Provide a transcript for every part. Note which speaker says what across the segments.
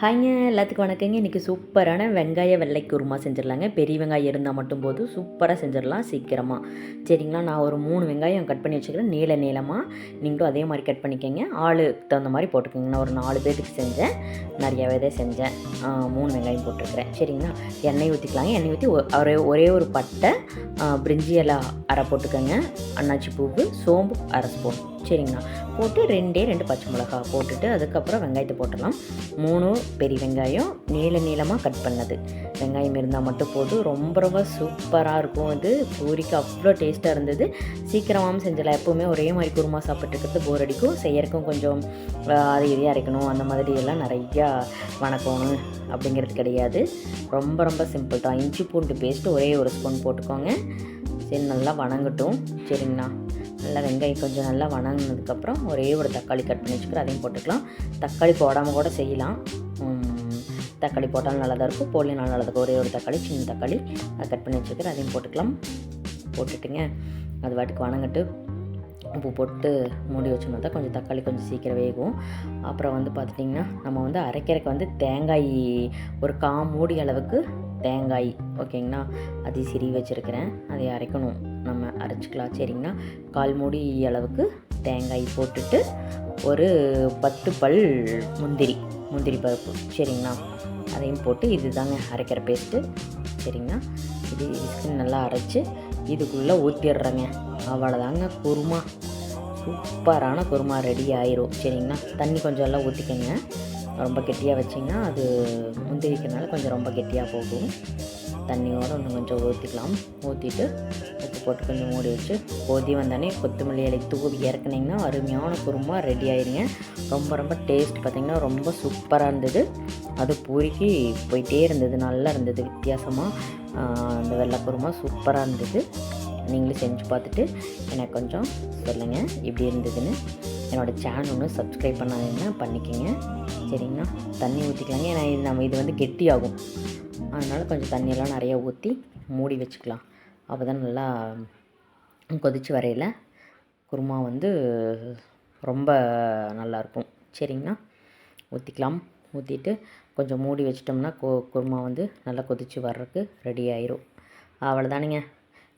Speaker 1: ஹாய்ங்க எல்லாத்துக்கும் வணக்கங்க. இன்றைக்கி சூப்பரான வெங்காய வெள்ளை குருமா செஞ்சிடலாங்க. பெரிய வெங்காயம் இருந்தால் மட்டும் போதும். சூப்பராக செஞ்சிடலாம் சீக்கிரமாக சரிங்களா? நான் ஒரு மூணு வெங்காயம் கட் பண்ணி வச்சுக்கிறேன். நீள நீளமாக நீங்களும் அதே மாதிரி கட் பண்ணிக்கோங்க. ஆளுக்கு தகுந்த மாதிரி போட்டுக்கோங்க. நான் ஒரு நாலு பேருக்கு செஞ்சேன். நிறையாவே தான் செஞ்சேன். மூணு வெங்காயம் போட்டிருக்கிறேன். சரிங்களா? எண்ணெய் ஊற்றிக்கலாங்க எண்ணெய் ஊற்றி ஒரே ஒரே ஒரு பட்டை பிரிஞ்சி இலை அரை போட்டுக்கோங்க. அன்னாச்சி பூவு சோம்பு அரை ஸ்பூன் சரிங்களா? போட்டு ரெண்டே ரெண்டு பச்சை மிளகா போட்டுட்டு அதுக்கப்புறம் வெங்காயத்தை போட்டுடலாம். மூணு பெரிய வெங்காயம் நீள நீளமாக கட் பண்ணது. வெங்காயம் இருந்தால் மட்டும் போதும். ரொம்ப ரொம்ப சூப்பராக இருக்கும் இது பூரிக்கு அவ்வளோ டேஸ்ட்டாக இருந்தது. சீக்கிரமாகவும் செஞ்சலாம். எப்போவுமே ஒரே மாதிரி குருமா சாப்பிட்டுருக்கிறது போர் அடிக்கும். செய்யறக்கும் கொஞ்சம் அது இதையும் அரைக்கணும். அந்த மாதிரி எல்லாம் நிறையா வணக்கணும் அப்படிங்கிறது கிடையாது. ரொம்ப ரொம்ப சிம்பிள் தான். இஞ்சி பூண்டு பேஸ்ட்டு ஒரே ஒரு ஸ்பூன் போட்டுக்கோங்க. சரி நல்லா வணங்கட்டும். சரிங்கண்ணா நல்லா வெங்காயம் கொஞ்சம் நல்லா வணங்கினதுக்கப்புறம் ஒரே ஒரு தக்காளி கட் பண்ணி வச்சுக்கிறோம் அதையும் போட்டுக்கலாம். தக்காளி போடாமல் கூட செய்யலாம். தக்காளி போட்டாலும் நல்லா தான் இருக்கும். போடலையும் நல்லா தான் இருக்கும். ஒரே ஒரு தக்காளி சின்ன தக்காளி அதை கட் பண்ணி வச்சுக்கிறேன். அதையும் போட்டுக்கலாம். போட்டுட்டுங்க. அது வாட்டுக்கு வணங்கிட்டு. உப்பு போட்டு மூடி வச்சோம்னா தான் கொஞ்சம் தக்காளி கொஞ்சம் சீக்கிரம் வேகும். அப்புறம் வந்து பார்த்துட்டிங்கன்னா நம்ம வந்து அரைக்கிறதுக்கு வந்து தேங்காய் ஒரு கா மூடி அளவுக்கு தேங்காய் ஓகேங்களா? அதை சிரி வச்சுருக்கிறேன். அதை அரைக்கணும். நம்ம அரைச்சிக்கலாம். சரிங்களா? கால் மூடி அளவுக்கு தேங்காய் போட்டுட்டு ஒரு பத்து பல் முந்திரி முந்திரி பருப்பு. சரிங்களா? அதையும் போட்டு இது தாங்க அரைக்கிற பேஸ்ட்டு சரிங்களா? இது இதுக்கு நல்லா அரைச்சி இதுக்குள்ளே ஊற்றிடுறேங்க அவ்வளோதாங்க குருமா. சூப்பரான குருமா ரெடி ஆயிரும். சரிங்களா? தண்ணி கொஞ்சம் எல்லாம் ஊற்றிக்கங்க ரொம்ப கெட்டியாக வச்சிங்கன்னா அது முந்திரிக்கிறனால கொஞ்சம் ரொம்ப கெட்டியாக போகும். தண்ணியோடு இன்னும் கொஞ்சம் ஊற்றிக்கலாம் ஊற்றிட்டு உப்பு போட்டு கொஞ்சம் மூடி வச்சு கொதி வந்தானே கொத்தமல்லி இலை தூவி இறக்குனீங்கன்னா அருமையான குருமா ரெடி ஆயிருங்க. ரொம்ப ரொம்ப டேஸ்ட் பார்த்திங்கன்னா ரொம்ப சூப்பராக இருந்தது. அது பூரிக்கு போயிட்டே இருந்தது நல்லா இருந்தது வித்தியாசமாக அந்த வெள்ளை குருமா சூப்பராக இருந்தது. நீங்களும் செஞ்சு பார்த்துட்டு எனக்கு கொஞ்சம் சொல்லுங்கள் இப்படி இருந்ததுன்னு. என்னோடய சேனல் ஒன்று சப்ஸ்கிரைப் பண்ணாதீங்கன்னா பண்ணிக்கோங்க. சரிங்களா? தண்ணி ஊற்றிக்கலாங்க ஏன்னா இது நம்ம இது வந்து கெட்டியாகும். அதனால் கொஞ்சம் தண்ணியெல்லாம் நிறைய ஊற்றி மூடி வச்சுக்கலாம். அப்போ தான் நல்லா கொதித்து வரையில் குருமா வந்து ரொம்ப நல்லாயிருக்கும். சரிங்களா? ஊற்றிக்கலாம் ஊற்றிட்டு கொஞ்சம் மூடி வச்சிட்டோம்னா கு குருமா வந்து நல்லா கொதித்து வர்றதுக்கு ரெடி ஆயிரும். அவ்வளோதானுங்க.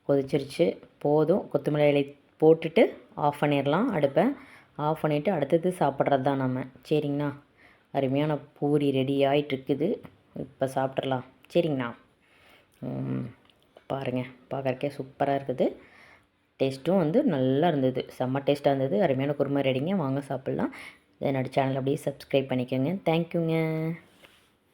Speaker 1: கொதிச்சிருச்சு. போதும். கொத்தமல்லி இலை போட்டுட்டு ஆஃப் பண்ணிடலாம் அடுப்பை. ஆஃப் பண்ணிவிட்டு அடுத்தது சாப்பிட்றது தான் நம்ம சரிங்கண்ணா அருமையான பூரி ரெடி ஆகிட்டுருக்குது இப்போ சாப்பிட்றலாம் சரிங்கண்ணா. ம், பாருங்க பார்க்குறக்கே சூப்பராக இருக்குது. டேஸ்ட்டும் வந்து நல்லா இருந்தது. செம்ம டேஸ்ட்டாக இருந்தது. அருமையான குருமா ரெடிங்க வாங்க சாப்பிட்லாம். என்னோடய சேனல் அப்படியே சப்ஸ்கிரைப் பண்ணிக்கோங்க. தேங்க்யூங்க